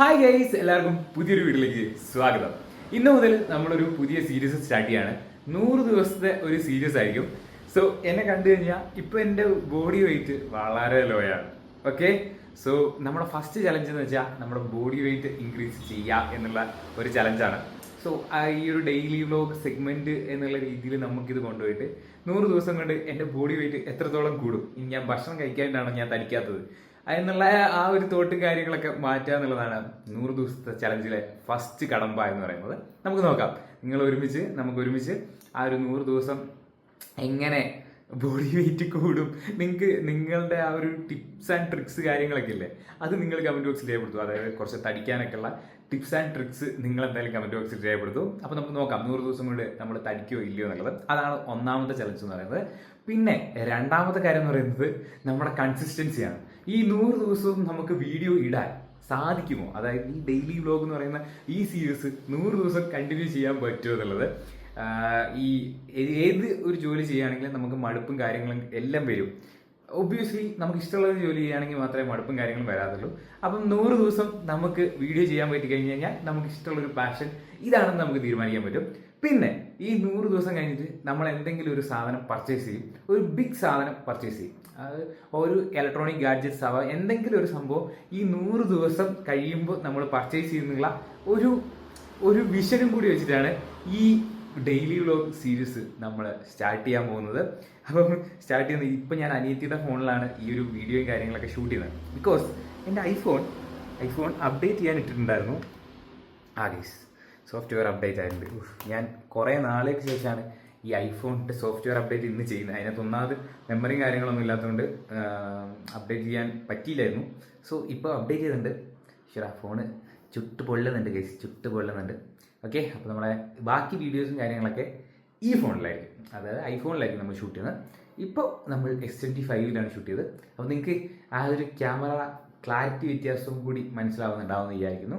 Hi guys എല്ലാവർക്കും പുതിയൊരു വീട്ടിലേക്ക് സ്വാഗതം. ഇന്ന് മുതൽ നമ്മളൊരു പുതിയ സീരീസ് സ്റ്റാർട്ട് ചെയ്യാണ്. നൂറ് ദിവസത്തെ ഒരു സീരീസ് ആയിരിക്കും. സോ എന്നെ കണ്ടു കഴിഞ്ഞാൽ ഇപ്പൊ എന്റെ ബോഡി വെയിറ്റ് വളരെ ലോ ആണ്. ഓക്കെ സോ നമ്മുടെ ഫസ്റ്റ് ചലഞ്ച് എന്ന് വെച്ചാൽ നമ്മുടെ ബോഡി വെയിറ്റ് ഇൻക്രീസ് ചെയ്യുക എന്നുള്ള ഒരു ചലഞ്ചാണ് സോ ഈ ഒരു ഡെയിലി വ്ലോഗ് സെഗ്മെന്റ് എന്നുള്ള രീതിയിൽ നമുക്കിത് കൊണ്ടുപോയിട്ട് നൂറ് ദിവസം കൊണ്ട് എന്റെ ബോഡി വെയിറ്റ് എത്രത്തോളം കൂടും? ഇനി ഞാൻ ഭക്ഷണം കഴിക്കാനാണോ ഞാൻ തടിക്കാത്തത് എന്നുള്ള ആ ഒരു തോട്ടും കാര്യങ്ങളൊക്കെ മാറ്റുക എന്നുള്ളതാണ് നൂറ് ദിവസത്തെ ചലഞ്ചിലെ ഫസ്റ്റ് കടമ്പ എന്ന് പറയുന്നത്. നമുക്ക് നോക്കാം. നിങ്ങൾ ഒരുമിച്ച് നമുക്ക് ഒരുമിച്ച് ആ ഒരു നൂറ് ദിവസം എങ്ങനെ ബോഡി വെയിറ്റ് കൂടും? നിങ്ങൾക്ക് നിങ്ങളുടെ ആ ഒരു ടിപ്സ് ആൻഡ് ട്രിക്സ് കാര്യങ്ങളൊക്കെ ഇല്ലേ? അത് നിങ്ങൾ കമന്റ് ബോക്സിൽ രേഖപ്പെടുത്തും അതായത് കുറച്ച് തടിക്കാനൊക്കെ ഉള്ള ടിപ്സ് ആൻഡ് ട്രിക്സ് നിങ്ങൾ എന്തായാലും കമന്റ് ബോക്സിൽ രേഖപ്പെടുത്തും. അപ്പോൾ നമുക്ക് നോക്കാം. നൂറ് ദിവസം കൊണ്ട് നമ്മൾ തടിക്കോ ഇല്ലയോ എന്നുള്ളത്. അതാണ് ഒന്നാമത്തെ ചലഞ്ച് എന്ന് പറയുന്നത്. പിന്നെ രണ്ടാമത്തെ കാര്യം എന്ന് പറയുന്നത് നമ്മുടെ കൺസിസ്റ്റൻസിയാണ് ഈ നൂറ് ദിവസവും നമുക്ക് വീഡിയോ ഇടാൻ സാധിക്കുമോ? അതായത് ഈ ഡെയിലി വ്ലോഗ് എന്ന് പറയുന്ന ഈ സീരീസ് നൂറ് ദിവസം കണ്ടിന്യൂ ചെയ്യാൻ പറ്റുമോ എന്നുള്ളത് ഈ ഏത് ഒരു ജോലി ചെയ്യുകയാണെങ്കിലും നമുക്ക് മടുപ്പും കാര്യങ്ങളും എല്ലാം വരും. ഒബ്വിയസ്ലി നമുക്ക് ഇഷ്ടമുള്ളത് ജോലി ചെയ്യുകയാണെങ്കിൽ മാത്രമേ മടുപ്പും കാര്യങ്ങളും വരാതുള്ളൂ അപ്പം നൂറ് ദിവസം നമുക്ക് വീഡിയോ ചെയ്യാൻ പറ്റി കഴിഞ്ഞ് കഴിഞ്ഞാൽ നമുക്ക് ഇഷ്ടമുള്ളൊരു പാഷൻ ഇതാണെന്ന് നമുക്ക് തീരുമാനിക്കാൻ പറ്റും. പിന്നെ ഈ നൂറ് ദിവസം കഴിഞ്ഞിട്ട് നമ്മൾ എന്തെങ്കിലും ഒരു സാധനം പർച്ചേസ് ചെയ്യും. ഒരു ബിഗ് സാധനം പർച്ചേസ് ചെയ്യും. അത് ഒരു ഇലക്ട്രോണിക് ഗാഡ്ജറ്റ്സ് ആവാം എന്തെങ്കിലും ഒരു സംഭവം ഈ നൂറ് ദിവസം കഴിയുമ്പോൾ നമ്മൾ പർച്ചേസ് ചെയ്യുന്നുള്ള ഒരു ഒരു വിഷനും കൂടി വെച്ചിട്ടാണ് ഈ ഡെയിലി വ്ലോഗ് സീരീസ് നമ്മൾ സ്റ്റാർട്ട് ചെയ്യാൻ പോകുന്നത്. അപ്പം സ്റ്റാർട്ട് ചെയ്യുന്നത് ഇപ്പം ഞാൻ അനിയത്തിയുടെ ഫോണിലാണ് ഈ ഒരു വീഡിയോയും കാര്യങ്ങളൊക്കെ ഷൂട്ട് ചെയ്യുന്നത്. ബിക്കോസ് എന്റെ ഐഫോൺ ഐഫോൺ അപ്ഡേറ്റ് ചെയ്യാൻ ഇട്ടിട്ടുണ്ടായിരുന്നു. ആ സോഫ്റ്റ്വെയർ അപ്ഡേറ്റ് ആയിട്ടുണ്ട്. ഞാൻ കുറേ നാളേക്ക് ശേഷമാണ് ഈ ഐഫോണിന്റെ സോഫ്റ്റ്വെയർ അപ്ഡേറ്റ് ഇന്ന് ചെയ്യുന്നത്. അതിനകത്ത് ഒന്നാമത് മെമ്മറിയും കാര്യങ്ങളൊന്നും ഇല്ലാത്തതുകൊണ്ട് അപ്ഡേറ്റ് ചെയ്യാൻ പറ്റിയില്ലായിരുന്നു. സോ ഇപ്പോൾ അപ്ഡേറ്റ് ചെയ്തിട്ടുണ്ട്. ആ ഫോണ് ചുട്ട് പൊള്ളുന്നുണ്ട് കേസ് ചുട്ട് പൊള്ളുന്നുണ്ട്. ഓക്കെ അപ്പോൾ നമ്മളെ ബാക്കി വീഡിയോസും കാര്യങ്ങളൊക്കെ ഈ ഫോണിലായിരിക്കും അതായത് ഐഫോണിലായിരിക്കും നമ്മൾ ഷൂട്ട് ചെയ്യുന്നത്. ഇപ്പോൾ നമ്മൾ എസ് ട്വന്റി ഫൈവിലാണ് ഷൂട്ട് ചെയ്തത്. അപ്പോൾ നിങ്ങൾക്ക് ആ ഒരു ക്യാമറ ക്ലാരിറ്റി വ്യത്യാസവും കൂടി മനസ്സിലാവുന്നുണ്ടാവുമെന്ന് വിചാരിക്കുന്നു.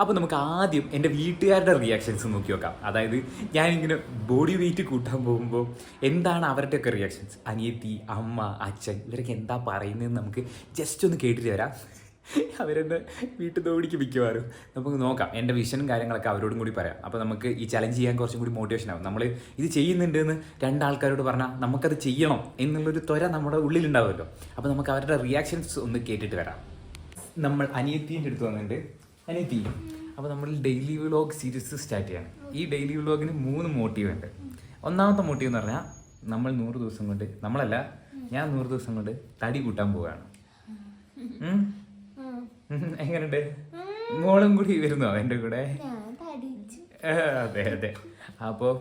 അപ്പോൾ നമുക്ക് ആദ്യം എന്റെ വീട്ടുകാരുടെ റിയാക്ഷൻസ് നോക്കി നോക്കാം. അതായത് ഞാനിങ്ങനെ ബോഡി വെയിറ്റ് കൂട്ടാൻ പോകുമ്പോൾ എന്താണ് അവരുടെ അവരുടെയൊക്കെ റിയാക്ഷൻസ് അനിയത്തി അമ്മ അച്ഛൻ ഇവരൊക്കെ എന്താ പറയുന്നതെന്ന് നമുക്ക് ജസ്റ്റ് ഒന്ന് കേട്ടിട്ട് വരാം. അവരെന്നെ വീട്ടിൽ നിന്ന് ഓടിക്ക് മിക്കവാറും. നമുക്ക് നോക്കാം. എന്റെ വിഷനും കാര്യങ്ങളൊക്കെ അവരോടും കൂടി പറയാം. അപ്പോൾ നമുക്ക് ഈ ചലഞ്ച് ചെയ്യാൻ കുറച്ചും കൂടി മോട്ടിവേഷൻ ആവും. നമ്മൾ ഇത് ചെയ്യുന്നുണ്ട് എന്ന് രണ്ടാൾക്കാരോട് പറഞ്ഞാൽ നമുക്കത് ചെയ്യണം എന്നുള്ളൊരു ത്വര നമ്മുടെ ഉള്ളിലുണ്ടാവുമല്ലോ. അപ്പോൾ നമുക്ക് അവരുടെ റിയാക്ഷൻസ് ഒന്ന് കേട്ടിട്ട് വരാം. നമ്മൾ അനിയത്തീന്റെ അടുത്ത് വന്നിട്ടുണ്ട്. അനിയത്തി അപ്പോൾ നമ്മൾ ഡെയിലി വ്ലോഗ് സീരീസ് സ്റ്റാർട്ട് ചെയ്യണം. ഈ ഡെയിലി വ്ലോഗിന് മൂന്ന് മോട്ടീവ് ഉണ്ട്. ഒന്നാമത്തെ മോട്ടീവ് എന്ന് പറഞ്ഞാൽ നമ്മൾ നൂറ് ദിവസം കൊണ്ട് നമ്മളല്ല ഞാൻ നൂറ് ദിവസം കൊണ്ട് തടി കൂട്ടാൻ പോവുകയാണ്. എങ്ങനെയുണ്ട് മോളും കൂടി വരുന്നു എന്റെ കൂടെ? അതെ അതെ. അപ്പോൾ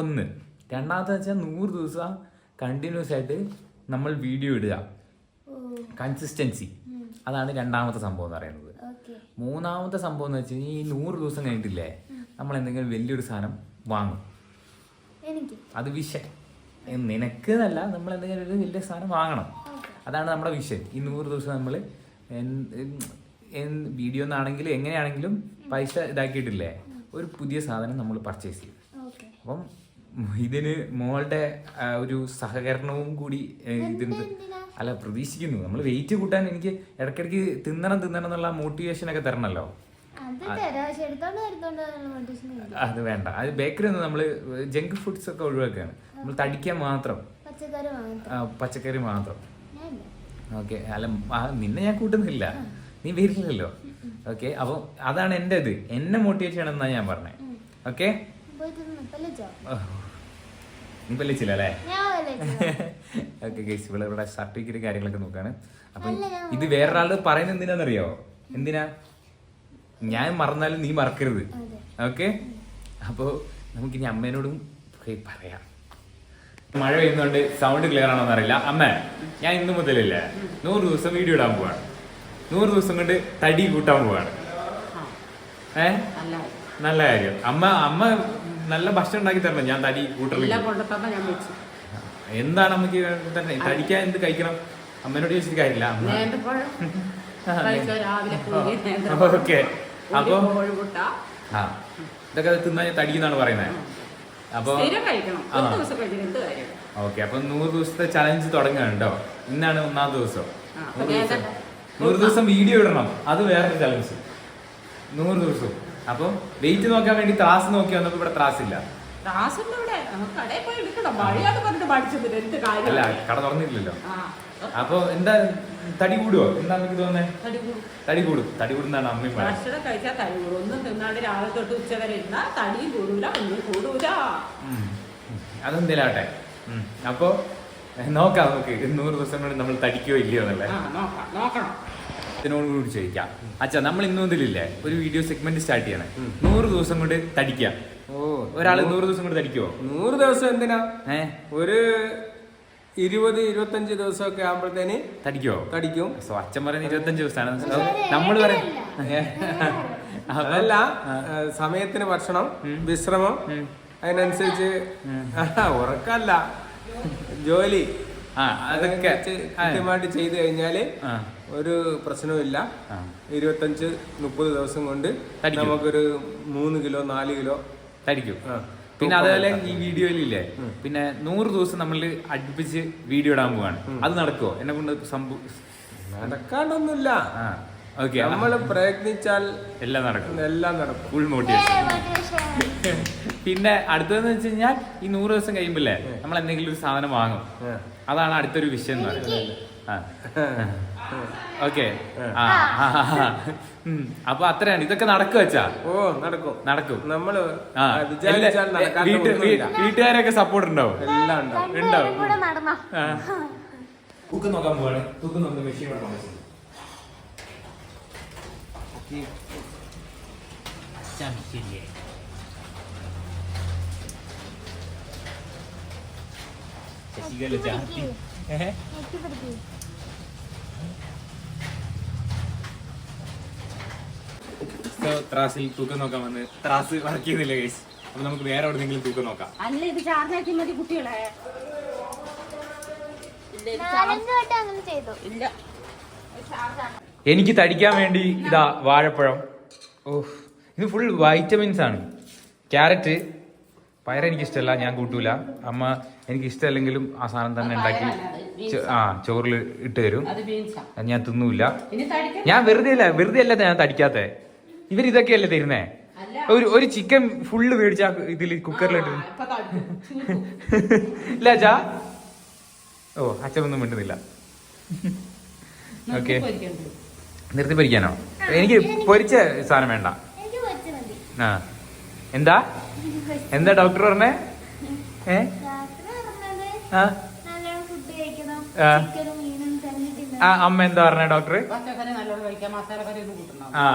ഒന്ന് രണ്ടാമത്തെ വെച്ചാൽ നൂറ് ദിവസം കണ്ടിന്യൂസ് ആയിട്ട് നമ്മൾ വീഡിയോ ഇടുക. കൺസിസ്റ്റൻസി അതാണ് രണ്ടാമത്തെ സംഭവം എന്ന് പറയുന്നത്. മൂന്നാമത്തെ സംഭവം എന്ന് വെച്ചാൽ കഴിഞ്ഞാൽ ഈ നൂറ് ദിവസം കഴിഞ്ഞിട്ടില്ലേ? നമ്മൾ എന്തെങ്കിലും വലിയൊരു സാധനം വാങ്ങും. അത് വിഷൻ നിനക്ക് എന്നല്ല നമ്മൾ എന്തെങ്കിലും ഒരു വലിയ സാധനം വാങ്ങണം. അതാണ് നമ്മുടെ വിഷൻ ഈ നൂറ് ദിവസം നമ്മൾ വീഡിയോ എന്നാണെങ്കിലും എങ്ങനെയാണെങ്കിലും പൈസ ഇതാക്കിയിട്ടില്ലേ? ഒരു പുതിയ സാധനം നമ്മൾ പർച്ചേസ് ചെയ്യും. അപ്പം ഇതിന് മോളുടെ ഒരു സഹകരണവും കൂടി ഇതിന്? അല്ല പ്രതീക്ഷിക്കുന്നു. നമ്മൾ വെയിറ്റ് കൂട്ടാൻ എനിക്ക് ഇടയ്ക്കിടയ്ക്ക് തിന്നണം തിന്നണം എന്നുള്ള മോട്ടിവേഷൻ ഒക്കെ തരണല്ലോ. അത് വേണ്ട. അത് ബേക്കറി ഒന്നും നമ്മൾ ജങ്ക് ഫുഡ്സ് ഒക്കെ ഒഴിവാക്കുകയാണ്. നമ്മൾ തടിക്കാൻ മാത്രം. പച്ചക്കറി മാത്രം. ഓക്കെ. അല്ല നിന്നെ ഞാൻ കൂട്ടുന്നില്ല. നീ വരില്ലല്ലോ. ഓക്കെ. അപ്പോൾ അതാണ് എന്റെ ഇത് എന്നെ മോട്ടിവേറ്റ് ചെയ്യണമെന്നാണ് ഞാൻ പറഞ്ഞത് ഓക്കെ? നീ പല്ലിച്ചില്ല അല്ലേ ഓക്കെ ഗൈസ് ഇവിടെ ഇവിടെ സർട്ടിഫിക്കറ്റ് കാര്യങ്ങളൊക്കെ നോക്കാണ്. അപ്പൊ ഇത് വേറൊരാളോട് പറയുന്നത് എന്തിനാന്നറിയോ? എന്തിനാ? ഞാൻ മറന്നാലും നീ മറക്കരുത്. ഓക്കെ അപ്പോൾ നമുക്കിനി അമ്മേനോടും പോയി പറയാം. മഴ പെയ്യുന്നതുകൊണ്ട് സൗണ്ട് ക്ലിയർ ആണോന്ന് അറിയില്ല. അമ്മ ഞാൻ ഇന്ന് മുതലില്ല നൂറ് ദിവസം വീഡിയോ ഇടാൻ പോവാണ്. നൂറ് ദിവസം കൊണ്ട് തടി കൂട്ടാൻ പോവാണ്. ഏ? നല്ല കാര്യം. അമ്മ അമ്മ നല്ല ഭക്ഷണം ഉണ്ടാക്കി തരണം. ഞാൻ തടി കൂട്ടറില്ല എന്താണ് നമുക്ക് തന്നെ? തടിക്കാൻ എന്ത് കഴിക്കണം? അമ്മേനോട് ചോദിച്ചിട്ട് കാര്യമില്ല. ഓക്കെ. അപ്പൊ ആ ഇതൊക്കെ തിന്നാൻ തടിക്കുന്നാണ് പറയുന്നത്. അപ്പൊ ദിവസം ഓക്കെ അപ്പൊ നൂറ് ദിവസത്തെ ചലഞ്ച് തുടങ്ങുകയാണ് കേട്ടോ. ഇന്നാണ് ഒന്നാം ദിവസം. നൂറ് ദിവസം. ദിവസം വീഡിയോ ഇടണം. അത് വേറൊരു ചലഞ്ച് നൂറ് ദിവസവും അപ്പം വെയിറ്റ് നോക്കാൻ വേണ്ടി ത്രാസ് നോക്കി വന്നപ്പോ ഇവിടെ ത്രാസ് ഇല്ല. അല്ല കട തുറന്നില്ലല്ലോ. അപ്പൊ എന്താ തടി കൂടുവോ? എന്താ എനിക്ക് തോന്നുന്നത് തടി കൂടും. തടി കൂടും. തടി കൂടുന്നാണ് അമ്മയും ഭക്ഷണം കഴിച്ചാൽ തടി കൂടും. ഒന്നും തിന്നാണ്ട് രാവിലെ തൊട്ട് ഉച്ച വരെ ഇരുന്നാ തടിയും കൂടൂല ഒന്നും കൂടൂല. അപ്പൊ നോക്കാം നമുക്ക്. നൂറ് ദിവസം കൊണ്ട് നമ്മൾ തടിക്കോ ഇല്ലയോ എന്നല്ലേ നോക്കാം. നോക്കണം. ഇതിനോട് കൂടി ചോദിക്കാം. അച്ഛാ നമ്മൾ ഇന്നു മുതലില്ലേ ഒരു വീഡിയോ സെഗ്മെന്റ് സ്റ്റാർട്ട് ചെയ്യണം. നൂറ് ദിവസം കൊണ്ട് തടിക്കാം ഓ ഒരാൾ നൂറ് ദിവസം കൊണ്ട് തടിക്കുവോ? നൂറ് ദിവസം എന്തിനാ? ഏ? ഒരു ഇരുപത് ഇരുപത്തഞ്ച് ദിവസമൊക്കെ ആകുമ്പോഴത്തേന് തടിക്കുവോ? തടിക്കും. സോ അച്ഛൻ പറയുന്ന ഇരുപത്തഞ്ച് ദിവസമാണ്. നമ്മൾ പറയും അതല്ല സമയത്തിന് ഭക്ഷണം വിശ്രമം അതിനനുസരിച്ച് ഉറക്കല്ല ജോലി. അതൊക്കെ കൃത്യമായിട്ട് ചെയ്തു കഴിഞ്ഞാൽ ഒരു പ്രശ്നവുമില്ല. ഇരുപത്തഞ്ച് മുപ്പത് ദിവസം കൊണ്ട് നമുക്കൊരു മൂന്ന് കിലോ നാല് കിലോ. തടിക്കും. പിന്നെ അതുപോലെ ഈ വീഡിയോയിലില്ലേ? പിന്നെ നൂറ് ദിവസം നമ്മൾ അടുപ്പിച്ച് വീഡിയോ ഇടാൻ പോവാണ്. അത് നടക്കുമോ എന്നെ കൊണ്ട് സംഭവം നടക്കാണ്ടൊന്നുമില്ല. നമ്മൾ പ്രയത്നിച്ചാൽ എല്ലാം നടക്കും. എല്ലാം നടക്കും. ഫുൾ മോട്ടിവേഷൻ പിന്നെ അടുത്തതെന്ന് വെച്ച് കഴിഞ്ഞാൽ ഈ നൂറ് ദിവസം കഴിയുമ്പോഴേ നമ്മൾ എന്തെങ്കിലും ഒരു സാധനം വാങ്ങും. അതാണ് അടുത്തൊരു വിഷയം എന്ന് പറയുന്നത്. ഓക്കെ. അപ്പൊ അത്രയാണ്. ഇതൊക്കെ നടക്കുക വെച്ചാ ഓ നടക്കും. നടക്കും. നമ്മൾ വീട്ടുകാരൊക്കെ സപ്പോർട്ട് ഉണ്ടാവും. എല്ലാം ഉണ്ടാവും. ഉണ്ടാവും. തൂക്കം നോക്കാൻ പോവാണ്. തൂക്കം നോക്കുന്ന മെഷീൻ പറ്റും ശശികല. So, ത്രാസിൽ തൂക്കം നോക്കാൻ വന്ന് ത്രാസ് വർക്ക് ചെയ്യുന്നില്ല കേസ് അപ്പൊ നമുക്ക് വേറെ എവിടെന്നെങ്കിലും തൂക്കം നോക്കാം. അല്ല ഇത് ചാർജാക്കി മതി കുട്ടികളെ. ഇല്ല, എനിക്ക് തടിക്കാൻ വേണ്ടി ഇതാ വാഴപ്പഴം. ഓഹ് ഇത് ഫുൾ വൈറ്റമിൻസ് ആണ്. ക്യാരറ്റ് പയർ എനിക്ക് ഇഷ്ടമല്ല ഞാൻ കൂട്ടൂല. അമ്മ എനിക്ക് ഇഷ്ടമല്ലെങ്കിലും ആ സാധനം തന്നെ ഉണ്ടാക്കി ആ ചോറിൽ ഇട്ട് തരും. ഞാൻ തിന്നൂല. ഞാൻ വെറുതെ അല്ല വെറുതെ അല്ല ഞാൻ തടിക്കാത്ത. ഇവർ ഇതൊക്കെയല്ലേ തരുന്നേ. ഒരു ഒരു ചിക്കൻ ഫുള്ള് മേടിച്ച ഇതിൽ കുക്കറിലിട്ട്. ഇല്ല അച്ഛാ. ഓ അച്ഛനൊന്നും മിണ്ടുന്നില്ല. ഓക്കെ നിർത്തി. പൊരിക്കാനോ എനിക്ക് പൊരിച്ച സാധനം വേണ്ട. ആ. എന്താ? എന്താ ഡോക്ടർ പറഞ്ഞേ? ഏ? ആ. അമ്മ എന്താ പറഞ്ഞേ ഡോക്ടർ ആ.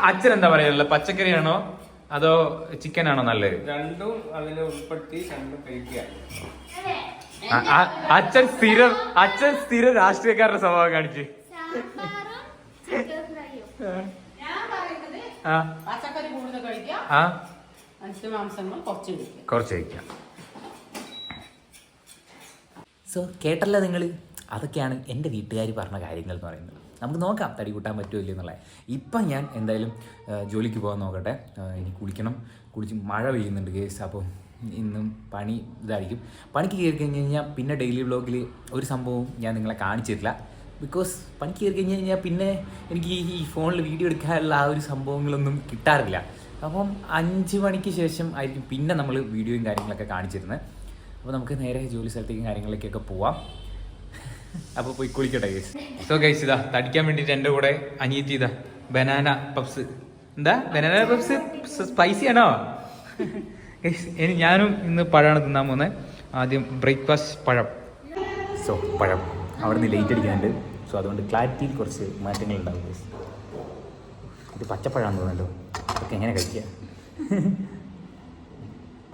അച്ഛൻ എന്താ പറയാനുള്ള പച്ചക്കറിയാണോ? അതോ ചിക്കൻ ആണോ നല്ലത്? രണ്ടും അതിനെ ഉൾപ്പെടുത്തി രണ്ടും കഴിക്കുക. അച്ഛൻ സ്ഥിരം അച്ഛൻ സ്ഥിരം രാഷ്ട്രീയക്കാരുടെ സ്വഭാവം കാണിച്ച്. സാമ്പാറും ചിക്കൻ ഫ്രൈയും ഞാൻ പറയുന്നത് ആ പച്ചക്കറി കൂടുതൽ കഴിക്കാം. ആ. മത്സ്യമാംസങ്ങൾ കുറച്ച് കഴിക്കാം. കുറച്ച് കഴിക്കാം. സോ കേട്ടല്ലോ നിങ്ങൾ അതൊക്കെയാണ് എന്റെ വീട്ടുകാർ പറഞ്ഞ കാര്യങ്ങൾ എന്ന് പറയുന്നത്. നമുക്ക് നോക്കാം തടി കൂട്ടാൻ പറ്റുമോ എന്നുള്ളത്. ഇപ്പം ഞാൻ എന്തായാലും ജോലിക്ക് പോകാൻ നോക്കട്ടെ. ഇനി കുളിക്കണം. കുളിച്ച് മഴ പെയ്യുന്നുണ്ട് കേസ് അപ്പോൾ ഇന്നും പണി ഇതായിരിക്കും. പണിക്ക് കയറി കഴിഞ്ഞ് കഴിഞ്ഞാൽ പിന്നെ ഡെയിലി വ്ളോഗിൽ ഒരു സംഭവവും ഞാൻ നിങ്ങളെ കാണിച്ചിട്ടില്ല ബിക്കോസ് പണിക്ക് കയറി കഴിഞ്ഞ് കഴിഞ്ഞാൽ പിന്നെ എനിക്ക് ഈ ഫോണിൽ വീഡിയോ എടുക്കാനുള്ള ആ ഒരു സംഭവങ്ങളൊന്നും കിട്ടാറില്ല. അപ്പം അഞ്ച് മണിക്ക് ശേഷം ആയിരിക്കും പിന്നെ നമ്മൾ വീഡിയോയും കാര്യങ്ങളൊക്കെ കാണിച്ചിരുന്നത്. അപ്പോൾ നമുക്ക് നേരെ ജോലി സ്ഥലത്തേക്കും കാര്യങ്ങളിലേക്കൊക്കെ പോവാം. അപ്പോൾ പോയി കുളിക്കട്ടെ ഗൈസ് സോ ഗൈസ് ഇതാ തടിക്കാൻ വേണ്ടിട്ട് എന്റെ കൂടെ അനിയത്തി ഇതാ ബനാന പപ്സ് എന്താ? ബനാന പപ്സ് സ്പൈസി ആണോ? ഗൈസ് ഇനി ഞാനും ഇന്ന് പഴമാണ് തിന്നാൻ പോകുന്നത്. ആദ്യം ബ്രേക്ക്ഫാസ്റ്റ് പഴം. സോ പഴം. അവിടെ നിന്ന് ലേറ്റ് അടിക്കാനുണ്ട്. സോ അതുകൊണ്ട് ക്ലാരിറ്റിയിൽ കുറച്ച് മാറ്റങ്ങൾ ഉണ്ടാവും ഗൈസ് ഇത് പച്ചപ്പഴാന്ന് തോന്നുന്നല്ലോ ഒക്കെ എങ്ങനെ കഴിക്കുക?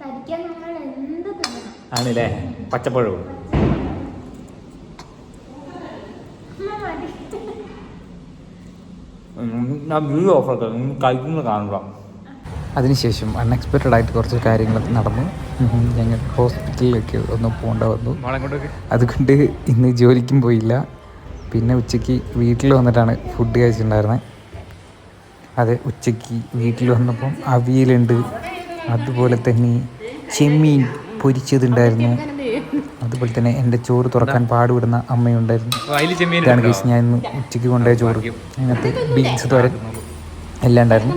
തടിക്കാൻ നമ്മൾ എന്ത് തിന്നണം? ആണല്ലേ? പച്ചപ്പഴവും ഉമ്മ മതി ഞാൻ വീഡിയോ ഓഫാക്കാം കഴിക്കുന്നത് കാണുക അതിനുശേഷം അൺഎക്സ്പെക്റ്റഡ് ആയിട്ട് കുറച്ച് കാര്യങ്ങൾ നടന്നു. ഞങ്ങൾ ഹോസ്പിറ്റലിലേക്ക് ഒന്ന് പോകേണ്ട വന്നു. അതുകൊണ്ട് ഇന്ന് ജോലിക്കും പോയില്ല. പിന്നെ ഉച്ചയ്ക്ക് വീട്ടിൽ വന്നിട്ടാണ് ഫുഡ് കഴിച്ചിട്ടുണ്ടായിരുന്നത് അതെ ഉച്ചയ്ക്ക് വീട്ടിൽ വന്നപ്പം അവിയലുണ്ട്. അതുപോലെ തന്നെ ചെമ്മീൻ പൊരിച്ചതുണ്ടായിരുന്നു. അതുപോലെ തന്നെ എന്റെ ചോറ് തുറക്കാൻ പാടുപെടുന്ന അമ്മയുണ്ടായിരുന്നു. ഇതാണ് കേസ് ഞാൻ ഇന്ന് ഉച്ചയ്ക്ക് കൊണ്ടുപോയ ചോറ്. അതിനകത്ത് ബീൻസ് തോരൻ എല്ലാം ഉണ്ടായിരുന്നു.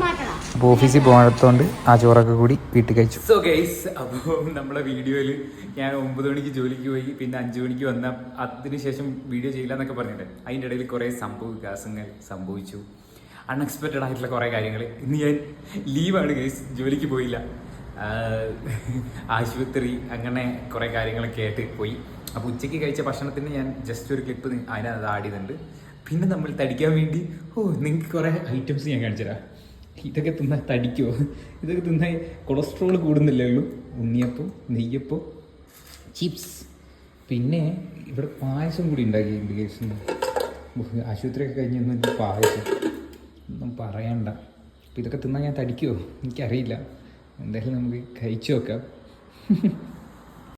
അപ്പോൾ ഓഫീസിൽ പോകാത്തതുകൊണ്ട് ആ ചോറൊക്കെ കൂടി വീട്ടിൽ കഴിച്ചു. സോ ഗൈസ് അപ്പോൾ നമ്മളെ വീഡിയോയിൽ ഞാൻ ഒമ്പത് മണിക്ക് ജോലിക്ക് പോയി പിന്നെ അഞ്ച് മണിക്ക് വന്ന അതിനുശേഷം വീഡിയോ ചെയ്യില്ല എന്നൊക്കെ പറഞ്ഞിട്ട് അതിന്റെ ഇടയിൽ കുറേ സംഭവ വികാസങ്ങൾ സംഭവിച്ചു. അൺഎക്സ്പെക്റ്റഡ് ആയിട്ടുള്ള കുറേ കാര്യങ്ങൾ. ഇന്ന് ഞാൻ ലീവാണ് ഗൈസ് ജോലിക്ക് പോയില്ല. ആശുപത്രി അങ്ങനെ കുറേ കാര്യങ്ങളൊക്കെ ആയിട്ട് പോയി. അപ്പോൾ ഉച്ചയ്ക്ക് കഴിച്ച ഭക്ഷണത്തിന് ഞാൻ ജസ്റ്റ് ഒരു ക്ലിപ്പ് അതിനകത്ത് ആഡ് ചെയ്തിട്ടുണ്ട്. പിന്നെ നമ്മൾ തടിക്കാൻ വേണ്ടി ഓ നിങ്ങൾക്ക് കുറേ ഐറ്റംസ് ഞാൻ കാണിച്ചുതരാം. ഇതൊക്കെ തിന്നാൽ തടിക്കോ? ഇതൊക്കെ തിന്നാൽ കൊളസ്ട്രോൾ കൂടുന്നില്ലേ ഉള്ളൂ ഉണ്ണിയപ്പം നെയ്യപ്പം ചിപ്സ് പിന്നെ ഇവിടെ പായസം കൂടി ഉണ്ടാക്കിയിട്ടുണ്ട് കേസ്. ആശുപത്രിയൊക്കെ കഴിഞ്ഞ് പായസം. ഒന്നും പറയണ്ട. അപ്പം ഇതൊക്കെ തിന്നാൽ ഞാൻ തടിക്കുമോ എനിക്കറിയില്ല. എന്തായാലും നമുക്ക് കഴിച്ചു നോക്കാം.